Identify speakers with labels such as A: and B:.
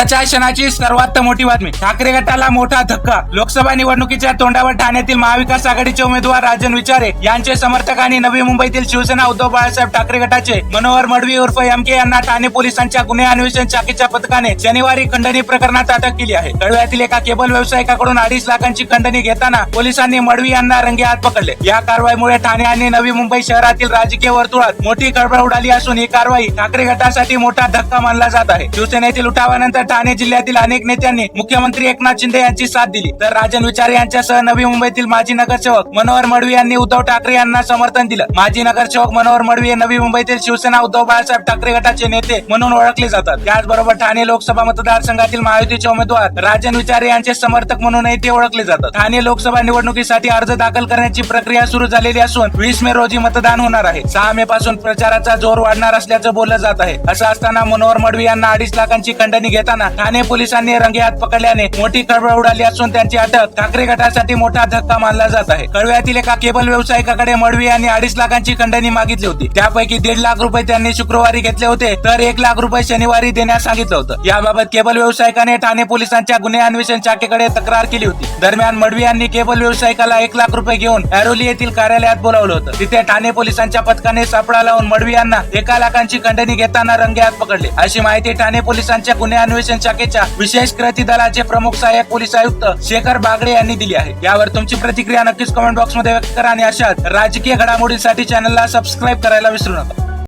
A: आताच्या क्षणाची सर्वात मोठी बातमी. ठाकरे गटाला मोठा धक्का. लोकसभा निवडणुकीच्या तोंडावर ठाण्यातील महाविकास आघाडीचे उमेदवार राजन विचारे यांचे समर्थक आणि नवी मुंबईतील शिवसेना उद्धव बाळासाहेब ठाकरे गटाचे मनोहर मडवी उर्फ एम के यांना ठाणे पोलिसांच्या गुन्हे अन्वेषण शाखेच्या पथकाने शनिवारी खंडणी प्रकरणात अटक केली आहे. कळव्यातील एका केबल व्यावसायिकाकडून अडीच लाखांची खंडणी घेताना पोलिसांनी मडवी यांना रंगे हात पकडले. या कारवाईमुळे ठाणे आणि नवी मुंबई शहरातील राजकीय वर्तुळात मोठी खळबळ उडाली असून ही कारवाई ठाकरे गटासाठी मोठा धक्का मानला जात आहे. शिवसेनेतील उठावानंतर ठाणे जिल्ह्यातील अनेक नेत्यांनी मुख्यमंत्री एकनाथ शिंदे यांची साथ दिली. तर राजन विचारे यांच्यासह नवी मुंबईतील माजी नगरसेवक मनोहर मडवी यांनी उद्धव ठाकरे यांना समर्थन दिलं. माजी नगरसेवक मनोहर मडवी हे नवी मुंबईतील शिवसेना उद्धव बाळासाहेब ठाकरे गटाचे नेते म्हणून ओळखले जातात. त्याचबरोबर ठाणे लोकसभा मतदारसंघातील महायुतीचे उमेदवार राजन विचारे यांचे समर्थक म्हणूनही ते ओळखले जातात. ठाणे लोकसभा निवडणुकीसाठी अर्ज दाखल करण्याची प्रक्रिया सुरू झालेली असून वीस मे रोजी मतदान होणार आहे. सहा मे पासून प्रचाराचा जोर वाढणार असल्याचं बोललं जात आहे. असं असताना मनोहर मडवी यांना अडीच लाखांची खंडणी घेताना ठाणे पोलिसांनी रंगेहात पकडल्याने मोठी खळबळ उडाली असून त्यांची अटक ठाकरे गटासाठी मोठा धक्का मानला जात आहे. कळव्यातील एका केबल व्यावसायिकाकडे मडवी यांनी अडीच लाखांची खंडणी मागितली होती. त्यापैकी दीड लाख रुपये त्यांनी शुक्रवारी घेतले होते तर एक लाख रुपये शनिवारी देण्यास सांगितलं होतं. याबाबत केबल व्यावसायिकाने ठाणे पोलिसांच्या गुन्हे अन्वेषण शाखेकडे तक्रार केली होती. दरम्यान मडवी यांनी केबल व्यावसायिकाला एक लाख रुपये घेऊन ऐरोली येथील कार्यालयात बोलावलं होतं. तिथे ठाणे पोलिसांच्या पथकाने सापळा लावून मडवी यांना एका लाखांची खंडणी घेताना रंगेहात पकडले. अशी माहिती ठाणे पोलिसांच्या गुन्हे अन्वेषण शाखेच्या विशेष कृती दलाचे प्रमुख सहाय्यक पोलीस आयुक्त शेखर बागडे यांनी दिली आहे. यावर तुमची प्रतिक्रिया नक्कीच कमेंट बॉक्समध्ये व्यक्त करा आणि अशाच राजकीय घडामोडींसाठी चॅनलला सबस्क्राईब करायला विसरू नका.